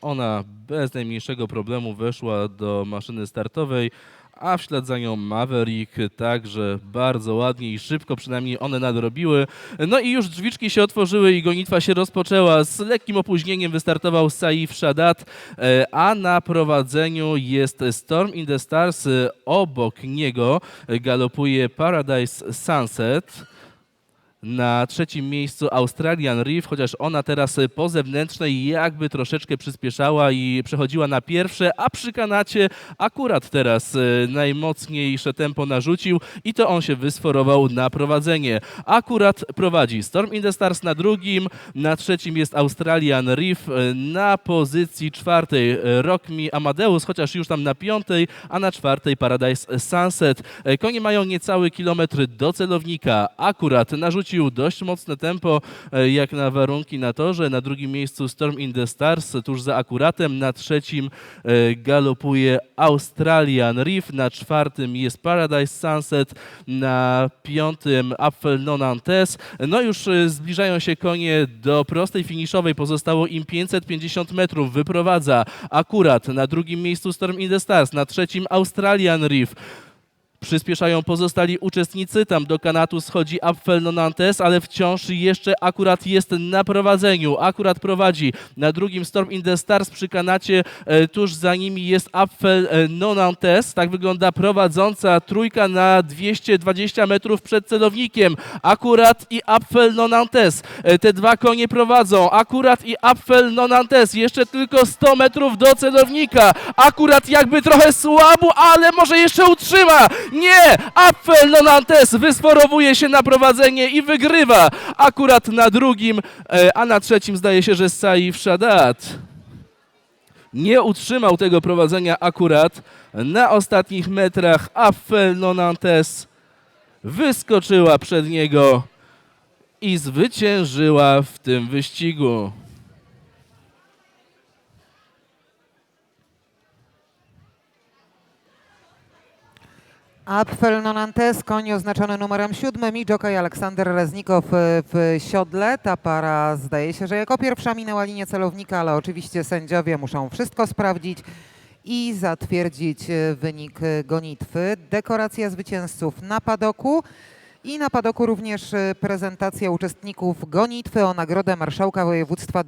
Ona bez najmniejszego problemu weszła do maszyny startowej, a w ślad za nią Maverick także bardzo ładnie i szybko przynajmniej one nadrobiły. No i już drzwiczki się otworzyły i gonitwa się rozpoczęła. Z lekkim opóźnieniem wystartował Saif Shadat, e, a na prowadzeniu jest Storm in the Stars. E, Obok niego galopuje Paradise Sunset. Na trzecim miejscu Australian Reef, chociaż ona teraz e, po zewnętrznej jakby troszeczkę przyspieszała i przechodziła na pierwsze, a przy kanacie akurat teraz e, najmocniejsze tempo narzucił i to on się wysforował na prowadzenie. Akurat prowadzi Storm in the Stars na drugim, na trzecim jest Australian Reef, e, na pozycji czwartej Rock Me Amadeus, chociaż już tam na piątej, a na czwartej Paradise Sunset. Konie mają niecały kilometr do celownika. Akurat narzucił dość mocne tempo, e, jak na warunki na torze. Na drugim miejscu Storm in the Stars, tuż za akuratem. Na trzecim e, galopuje Australian Reef. Na czwartym jest Paradise Sunset. Na piątym Apfel Nonantes. No już e, zbliżają się konie do prostej finiszowej. Pozostało im 550 metrów. Wyprowadza akurat na drugim miejscu Storm in the Stars. Na trzecim Australian Reef. Przyspieszają pozostali uczestnicy. Tam do kanatu schodzi Apfel Nonantes, ale wciąż jeszcze akurat jest na prowadzeniu. Akurat prowadzi na drugim Storm in the Stars przy kanacie. E, tuż za nimi jest Apfel e, Nonantes. Tak wygląda prowadząca trójka na 220 metrów przed celownikiem. Akurat i Apfel Nonantes. E, te dwa konie prowadzą. Akurat i Apfel Nonantes. Jeszcze tylko 100 metrów do celownika. Akurat jakby trochę słabo, ale może jeszcze utrzyma. Nie! Apfel Nonantes wysforowuje się na prowadzenie i wygrywa. Akurat na drugim, e, a na trzecim zdaje się, że Saif Shadat nie utrzymał tego prowadzenia akurat. Na ostatnich metrach Apfel Nonantes wyskoczyła przed niego i zwyciężyła w tym wyścigu. Apfel Nonantes, koń oznaczony numerem siódmym i jockey Aleksander Reznikow e, w siodle. Ta para zdaje się, że jako pierwsza minęła linię celownika, ale oczywiście sędziowie muszą wszystko sprawdzić i zatwierdzić e, wynik gonitwy. Dekoracja zwycięzców na padoku i na padoku również e, prezentacja uczestników gonitwy o nagrodę Marszałka Województwa